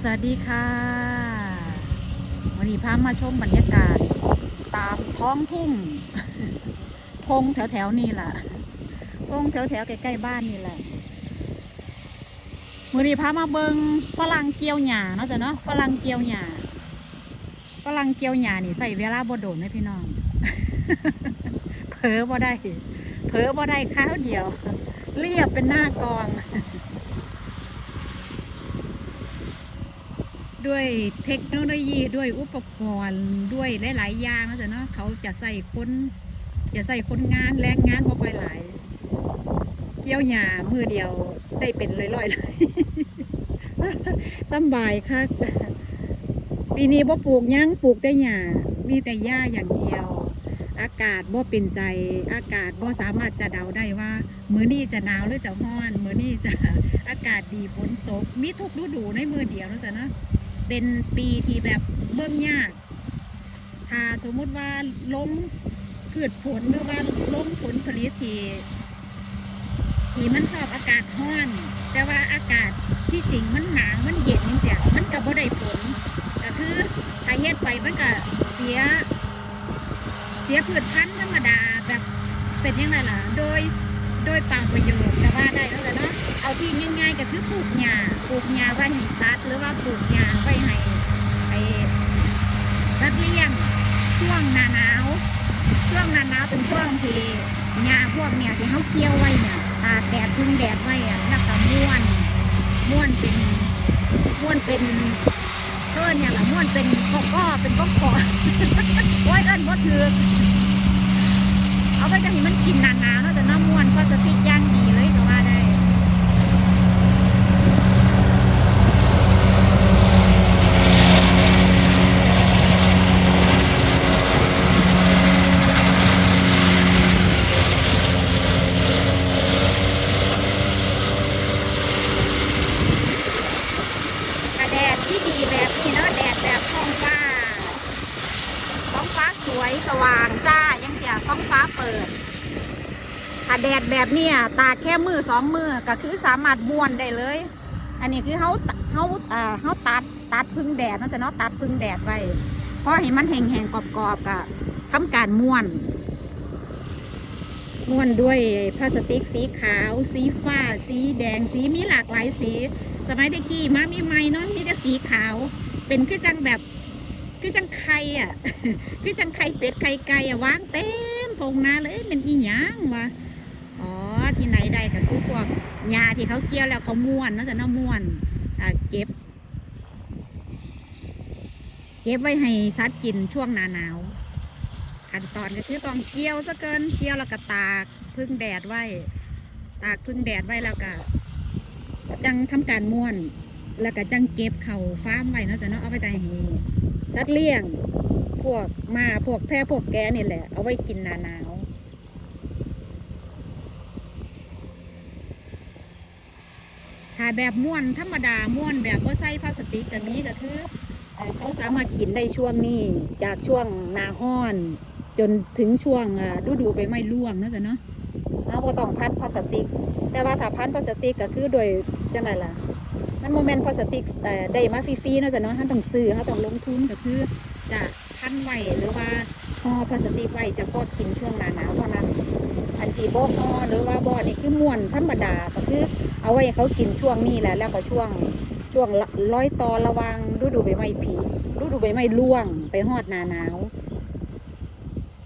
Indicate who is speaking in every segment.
Speaker 1: สวัสดีค่ะ วันนี้พามาชมบรรยากาศ ตามท้องทุ่งพงแถวแถวๆนี่แหละพงแถวแถวๆใกล้ๆบ้านนี่แหละวันนี้พามาเบิงฝรั่งเกียวหญ้าเนาะจ้ะเนาะฝรั่งเกียวหญ้าฝรั่งเกียวหญ้านี่ใส่เวลาบ่โดนไหมพี่น้องเผลอบ่ได้เผลอบ่ได้ข้าวเดียว เรียบเป็นหน้ากอง ด้วยเทคโนโลยีด้วยอุปกรณ์ด้วยหลายๆอย่างนะจ๊ะเนาะเขาจะใส่คนจะใส่คนงานแรงงานบ่ค่อยหลาย เกี่ยวหญ้ามือเดียวได้เป็นร้อยๆเลยสบายค่ะปีนี้บ่ปลูกยังปลูกแต่หญ้ามีแต่หญ้าอย่างเดียว อากาศบ่เป็นใจ อากาศบ่สามารถจะเดาได้ว่ามื้อนี้จะหนาวหรือจะร้อน มื้อนี้จะอากาศดีฝนตก มีทุกฤดูในมือเดียวนะจ๊ะเนาะ เป็นปีที่แบบเบิ่งยาก ถ้าสมมุติว่าลงพืชผลหรือว่าลงผลผลิตที่ที่มันชอบอากาศร้อน แต่ว่าอากาศที่จริงมันหนาวมันเย็นนี่เสียมันก็บ่ได้ผลก็คือถ้าเฮ็ดไปมันก็เสีย เสียพืชพันธุ์ธรรมดาแบบเป็นยังไงล่ะ โดย โดยปล่าประโยชน์ก็ว่าได้แล้วแหละเนาะเอาที่ง่ายๆก็คือปลูกหญ้าปลูกหญ้าไว้ให้สัตว์หรือว่าปลูกหญ้าไว้ให้ไอ้สัตว์เลี้ยงช่วงหน้าหนาวช่วงหน้าหนาวเป็นช่วงที่หญ้าพวกเนี่ยที่เขาเกี่ยวไว้เนี่ยตากแดดพึ่งแดดไว้อะแล้วก็ม้วนม้วนเป็นม้วนเป็นเอิ้นเนี่ยละม้วนเป็นก้อก้อเป็นก้อก้อโอ้ยเอิ้นบ่ถือ เอาไปจะให้มันกินนานาวเนาะแต่น้ำมวนพลาสติกย่างดีเลยก็ว่าได้ กระแดดที่ดีแบบนี้เนาะแดดแบบท้องฟ้าท้องฟ้าสวยสว่างจ้ายังเสียท้องฟ้าเปิดถ้า แดดแบบนี้ตากแค่มือสองมือก็คือสามารถม้วนได้เลย อันนี้คือเขาเขาเอ่อเขาตัดตัดพึ่งแดดเนาะจะเนาะตัดพึ่งแดดไว้เพราะให้มันแห้งๆกรอบๆกะทำการม้วนม้วนด้วยพลาสติกสีขาว สีฟ้า สีแดงสีมีหลากหลายสี สมัยตะกี้มามีไม้เนาะมีแต่สีขาว เป็นคือจังแบบคือจังไข่อะ คือจังไข่เป็ดไข่ไก่อะวางเต็มทงนาเลยเป็นอีหยังวะ อ๋อที่ไหนได้ก็คือพวกหญ้าที่เขาเกี่ยวแล้วเขาม้วนเนาะจะเนาะม้วนอ่าเก็บ เก็บไว้ให้สัตว์กินช่วงหน้าหนาวขั้นตอนก็คือต้องเกี่ยวซะเกิน เกี่ยวแล้วก็ตากพึ่งแดดไว้ ตากพึ่งแดดไว้แล้วก็จังทำการม้วน แล้วก็จังเก็บเข่าฟ้ามไว้เนาะจ้ะเนาะเอาไปแต่ให้สัตว์เลี้ยง พวกหมาพวกแพะพวกแกะนี่แหละ เอาไว้กินหนาหนาว ถ้าแบบม้วนธรรมดาม้วนแบบว่าใส่พลาสติกก็มีก็คือเขาสามารถกินได้ช่วงนี้จากช่วงนาห้อน จนถึงช่วงอ่าฤดูใบไม้ร่วงนะจ้ะเนาะเราก็ต้องพัดพลาสติก แต่ว่าถ้าพันพลาสติกก็คือโดยจังไรล่ะมันโมเมนต์พลาสติกแต่ได้มาฟรีๆนะจ้ะเนาะท่านต้องซื้อเขาต้องลงทุนก็คือจะพันไว้หรือว่าห่อพลาสติกไว้เฉพาะกินช่วงหน้าหนาวเท่านั้นอันที่บ่ห่อหรือว่าบ่นี่คือม้วนธรรมดาก็คือ เอาไว้เขากินช่วงนี้แหละแล้วก็ช่วงช่วงร้อยตอระวังฤดูใบไม้ผลิฤดูใบไม้ร่วงไปฮอดนาหนาว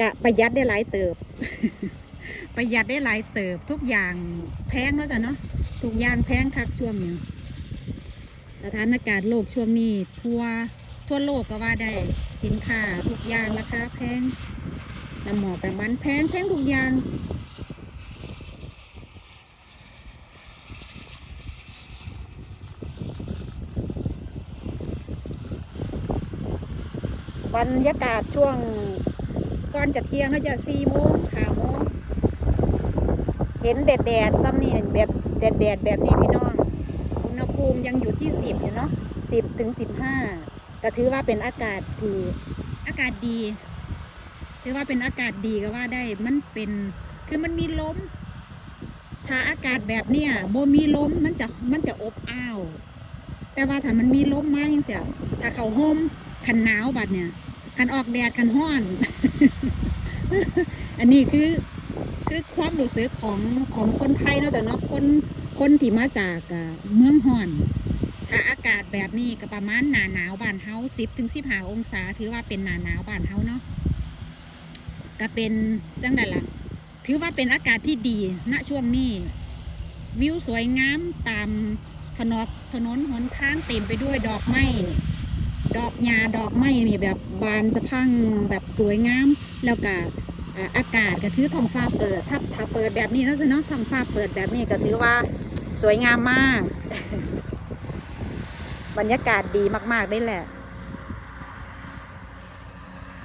Speaker 1: กะประหยัดได้หลายเติบ ประหยัดได้หลายเติบ ทุกอย่างแพงเนาะจ้ะเนาะทุกอย่างแพงคักช่วงนี้สถานการณ์โลกช่วงนี้ทั่วทั่วโลกก็ว่าได้สินค้าทุกอย่างราคาแพงน้ำหมอกน้ำมันแพงแพงทุกอย่าง รรยากาศช่วงก่อนจะเที่ยงเนาะจะสี่โมงห้าโมงเห็นแดดแดดซ้ำนี่แบบแดดแดดแบบนี้พี่น้อง อุณหภูมิยังอยู่ที่สิบอยู่เนาะสิบถึงสิบห้าก็ถือว่าเป็นอากาศที่อากาศดีถือว่าเป็นอากาศดีก็ว่าได้มันเป็นคือมันมีลมถ้าอากาศแบบเนี้ยโบมีลมมันจะมันจะอบอ้าว แต่ว่าถ้ามันมีลมมาจังซี่ถ้าเขาห่มคันหนาวบัดเนี่ย คันออกแดดคันร้อน อันนี้คือคือความรู้สึกของของคนไทยเนาะจ้ะเนาะคนคนที่มาจากเมืองฮ้อนถ้าอากาศแบบนี้ก็ประมาณหนาหนาวบ้านเฮาสิบถึงสิบห้าองศา ถือว่าเป็นหนาหนาวบ้านเฮาเนาะก็เป็นจังไดล่ะถือว่าเป็นอากาศที่ดีณช่วงนี้ วิวสวยงามตามถนนถนนหนทางเต็มไปด้วยดอกไม้ ดอกหญ้าดอกไม้มีแบบบานสะพังแบบสวยงาม แล้วก็อาอากาศก็คือท้องฟ้าเปิดถ้าถ้าเปิดแบบนี้เนาะจ้ะเนาะท้องฟ้าเปิดแบบนี้ก็ถือว่าสวยงามมาก บรรยากาศดีมากๆได้แหละ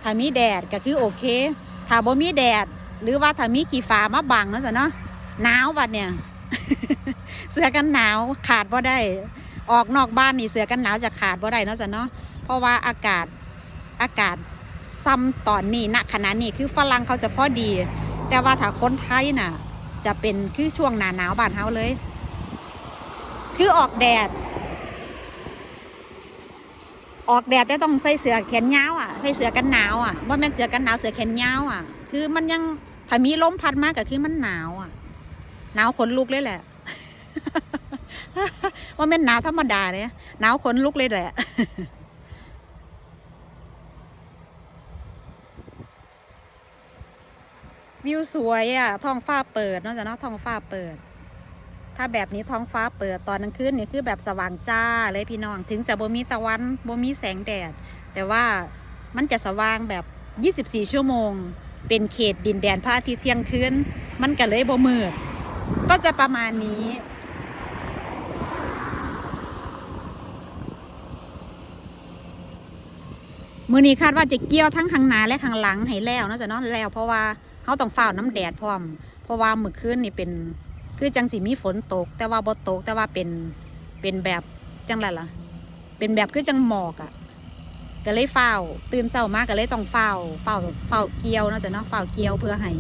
Speaker 1: ถ้ามีแดดก็คือโอเค ถ้าบ่มีแดด หรือว่าถ้ามีขี้ฟ้ามาบังนะจ้ะเนาะหนาวบัดเนี่ย เสื้อกันหนาวขาดบ่ได้ ออกนอกบ้านนี่เสื้อกันหนาวจะขาดบ่ได้เนาะจ้ะเนาะเพราะว่าอากาศอากาศซ้ำตอนนี้ณขณะนี้คือฝรั่งเขาจะพอดี แต่ว่าถ้าคนไทยน่ะ จะเป็นคือช่วงหนาหนาวบ้านเฮาเลย คือออกแดด ออกแดดแต่ต้องใส่เสื้อแขนยาวอะใส่เสื้อกันหนาวอะว่าแม่นเสื้อกันหนาวเสื้อแขนยาวอะ คือมันยังถ้ามีลมพัดมาก็คือมันหนาวอะหนาวขนลุกเลยแหละ ว่าแม่นหนาวธรรมดาเนี่ยหนาวขนลุกเลยแหละวิวสวยอะท้องฟ้าเปิดนอกจากนะท้องฟ้าเปิด ถ้าแบบนี้ท้องฟ้าเปิดตอนกลางคืนนี่คือแบบสว่างจ้าเลยพี่น้อง ถึงจะบ่มีตะวันบ่มีแสงแดด แต่ว่ามันจะสว่างแบบ 24 ชั่วโมง เป็นเขตดินแดนพระอาทิตย์เที่ยงคืนมันก็เลยบ่มืดก็จะประมาณนี้ มือนี้คาดว่าจะเกี่ยวทั้งข้างหน้าและข้างหลังให้แล้วนาะจะเนาะแล้ว เพราะว่าเขาต้องฝ้าน้ำแดดพร้อม เพราะว่าเมื่อคืนนี่เป็นคือจังสีมีฝนตก แต่ว่าบ่ตกแต่ว่าเป็นเป็นแบบจังไรล่ะ เป็นแบบคือจังหมอกอะ่ะก็เลยเฝ้าตื่นเช้ามากก็เลยต้องฝ้าวฝ้าวฝ้าเกี่ยวนาะจะเนาะฝ้าเกี่ยวเพื่อให้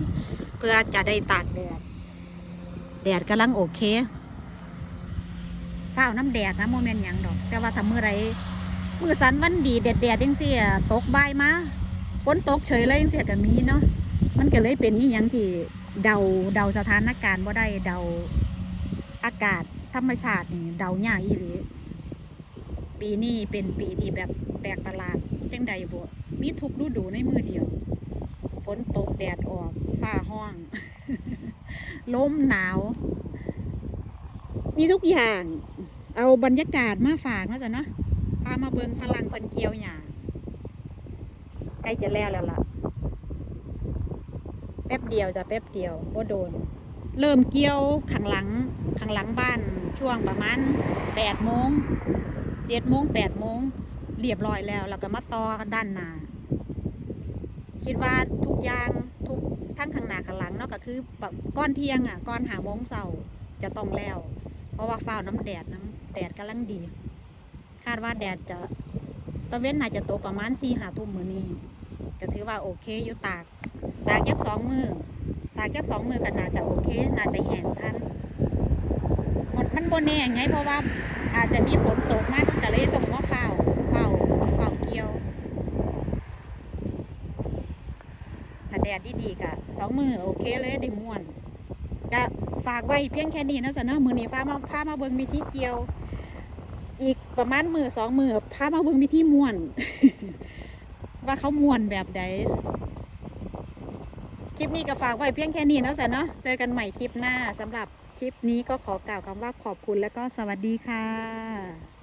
Speaker 1: เพื่อจะได้ตากแดดแดดกำลังโอเคเฝ้าน้ำแดดนะโมเมนต์ยังดอก แต่ว่าถ้าเมื่อไร มือสันวันดีแดดแดดๆจังเสียตกบ่ายมาฝนตกเฉยเลยจังเสียก็มีเนาะมันก็เลยเป็นอีหยังที่เดาเดาสถานการณ์บ่ได้เดาอากาศธรรมชาตินี่เดายากอีหลีปีนี้เป็นปีที่แบบแปลกประหลาดจังใดบ่มีทุกฤดูในมือเดียวฝนตกแดดออกฟ้าห้องลมหนาว มีทุกอย่าง เอาบรรยากาศมาฝากเนาะจ๊ะเนาะามาเบิงฝรั่งเพิ่นเกี่ยวหญ้าใกล้จะแล้วแล้วล่ะ แป๊บเดียวจะแป๊บเดียวบ่โดน เริ่มเกี่ยวข้างหลังข้างหลังบ้านช่วงประมาณแปดโมงเจ็ดโมงแปดโมงเรียบร้อยแล้วแล้วก็มาต่อด้านหน้าคิดว่าทุกอย่างทุกทั้งข้างหน้าข้างหลังเนาะก็คือแบบก้อนเที่ยงอะก้อนหาโมงเสาร์จะต้องแล้ว เพราะว่าฟ้าน้ำแดดน้ำแดดกำลังดี คาดว่าแดดจะตะเว้นน่าจะตกประมาณสี่หาทุ่มมือนี้ก็ถือว่าโอเคอยู่ตาก ตากยักสองมือตากยักสองมือก็น่าจะโอเค น่าจะแห้งทันมันมันบนแน่ไงเพราะว่าอาจจะมีฝนตกมากก็เลยต้องมาเฝ้าเฝ้าเฝ้าเกี่ยวถ้าแดดดีๆก็สองมือโอเคเลยได้ม่วนก็ฝากไว้เพียงแค่นี้นะจ๊ะเนาะมือนี้ฟ้ามาพามาเบิ่งวิธีเกี่ยว อีกประมาณมือสองมือพามาเบิ่งวิธีม่วน ว่าเขาม่วนแบบใดคลิปนี้ก็ฝากไว้เพียงแค่นี้เนาะจ๊ะเนาะเจอกันใหม่คลิปหน้าสำหรับคลิปนี้ก็ขอกล่าวคำว่าขอบคุณและก็สวัสดีค่ะ